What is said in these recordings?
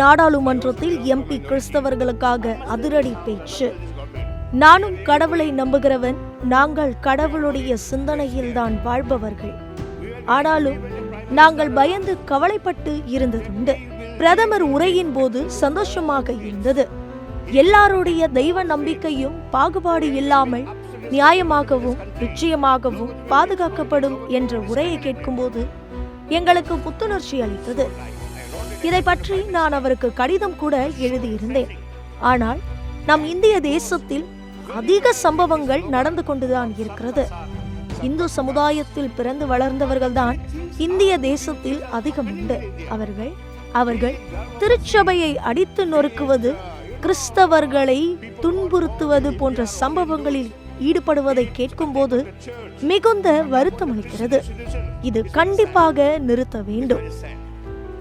நாடாளுமன்றத்தில் எம்பி கிறிஸ்தவர்களுக்காக அதிரடி பேச்சு. நானும் கடவுளை நம்புகிறவன் நாங்கள் கடவுளுடைய சிந்தனையில்தான் வாழ்பவர்கள். ஆனாலும் நாங்கள் பயந்து கவலைப்பட்டு இருந்ததுண்டு. பிரதமர் உரையின் போது சந்தோஷமாக இருந்தது. எல்லாருடைய தெய்வ நம்பிக்கையும் பாகுபாடு இல்லாமல் நியாயமாகவும் நிச்சயமாகவும் பாதுகாக்கப்படும் என்ற உரையை கேட்கும்போது எங்களுக்கு புத்துணர்ச்சி அளித்தது. இதை பற்றி நான் அவருக்கு கடிதம் கூட எழுதியிருந்தேன். ஆனால் நம் இந்திய தேசத்தில் அதிக சம்பவங்கள் நடந்து கொண்டுதான் இருக்கிறது. இந்து சமுதாயத்தில் பிறந்து வளர்ந்தவர்கள்தான் இந்திய தேசத்தில் அதிகம் உண்டு. அவர்கள் அவர்கள் திருச்சபையை அடித்து நொறுக்குவது கிறிஸ்தவர்களை துன்புறுத்துவது போன்ற சம்பவங்களில் ஈடுபடுவதை கேட்கும்போது மிகுந்த வருத்தம் அளிக்கிறது இது கண்டிப்பாக நிறுத்த வேண்டும்.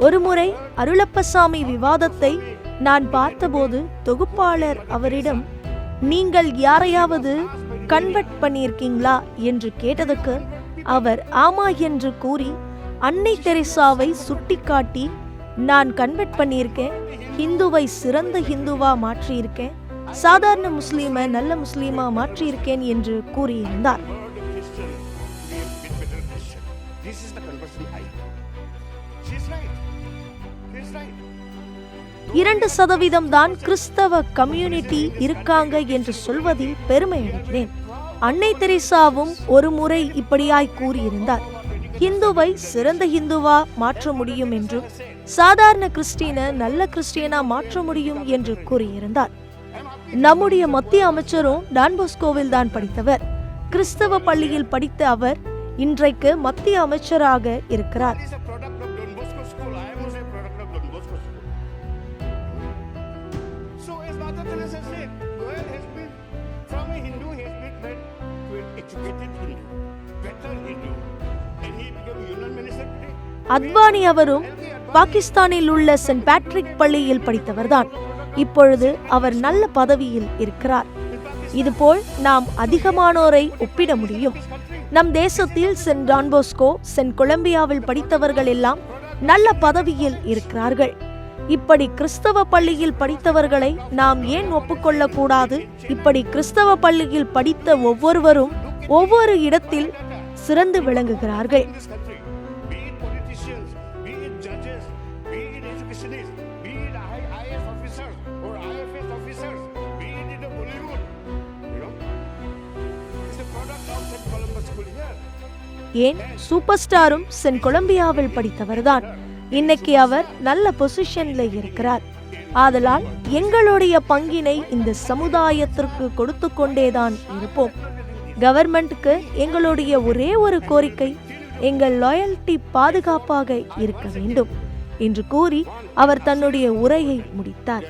ஒருமுறை அருளப்பசாமி விவாதத்தை நான் பார்த்தபோது தொகுப்பாளர் அவரிடம் நீங்கள் யாரையாவது கன்வெர்ட் பண்ணியிருக்கீங்களா? என்று கேட்டதுக்கு அவர் ஆமா என்று கூறி அன்னை தெரேசாவை சுட்டிக்காட்டி நான் கன்வெர்ட் பண்ணியிருக்கேன். ஹிந்துவை சிறந்த ஹிந்துவா மாற்றியிருக்கேன். சாதாரண முஸ்லீமை நல்ல முஸ்லீமா மாற்றியிருக்கேன் என்று கூறியிருந்தார். This is the conversion I. She's right. இரண்டு சதவீதம் தான் கிறிஸ்தவ கம்யூனிட்டி இருக்காங்க என்று சொல்வதில் பெருமை அடைகிறேன். அன்னை தெரேசாவும் ஒரு முறை இப்படியாய் கூறியிருந்தார். ஹிந்துவை சிறந்த ஹிந்துவா மாற்ற முடியும் என்றும் சாதாரண கிறிஸ்டியனை நல்ல கிறிஸ்டியனா மாற்ற முடியும் என்று கூறியிருந்தார். நம்முடைய மத்திய அமைச்சரும் டான்போஸ்கோவில் தான் படித்தவர். கிறிஸ்தவ பள்ளியில் படித்த அவர் இன்றைக்கு மத்திய அமைச்சராக இருக்கிறார். So as said, Goel has been, from a Hindu, he has been made to an educated Hindu, better Hindu. And he became Union Minister today. Advani அவரும் பாகிஸ்தானில் உள்ள சென்ட் பேட்ரிக் பள்ளியில் படித்தவர்தான் இப்பொழுது அவர் நல்ல பதவியில் இருக்கிறார் இதுபோல் நாம் அதிகமானோரை ஒப்பிட முடியும் நம் தேசத்தில் சென்ட் டான்போஸ்கோ சென்ட் கொலம்பியாவில் படித்தவர்கள் எல்லாம் நல்ல பதவியில் இருக்கிறார்கள் இப்படி கிறிஸ்தவ பள்ளியில் படித்தவர்களை நாம் ஏன் ஒப்புக்கொள்ளக்கூடாது இப்படி கிறிஸ்தவ பள்ளியில் படித்த ஒவ்வொருவரும் ஒவ்வொரு இடத்தில் சிறந்து விளங்குகிறார்கள் ஏன் சூப்பர் ஸ்டாரும் சென் கொலம்பியாவில் படித்தவர்தான் இன்னைக்கு அவர் நல்ல பொசிஷன்ல இருக்கிறார். ஆதலால் எங்களுடைய பங்கினை இந்த சமுதாயத்திற்கு கொடுத்து கொண்டேதான் இருப்போம். கவர்மெண்ட்டுக்கு எங்களுடைய ஒரே ஒரு கோரிக்கை எங்கள் லாயல்டி பாதுகாப்பாக இருக்க வேண்டும் என்று கூறி அவர் தன்னுடைய உரையை முடித்தார்.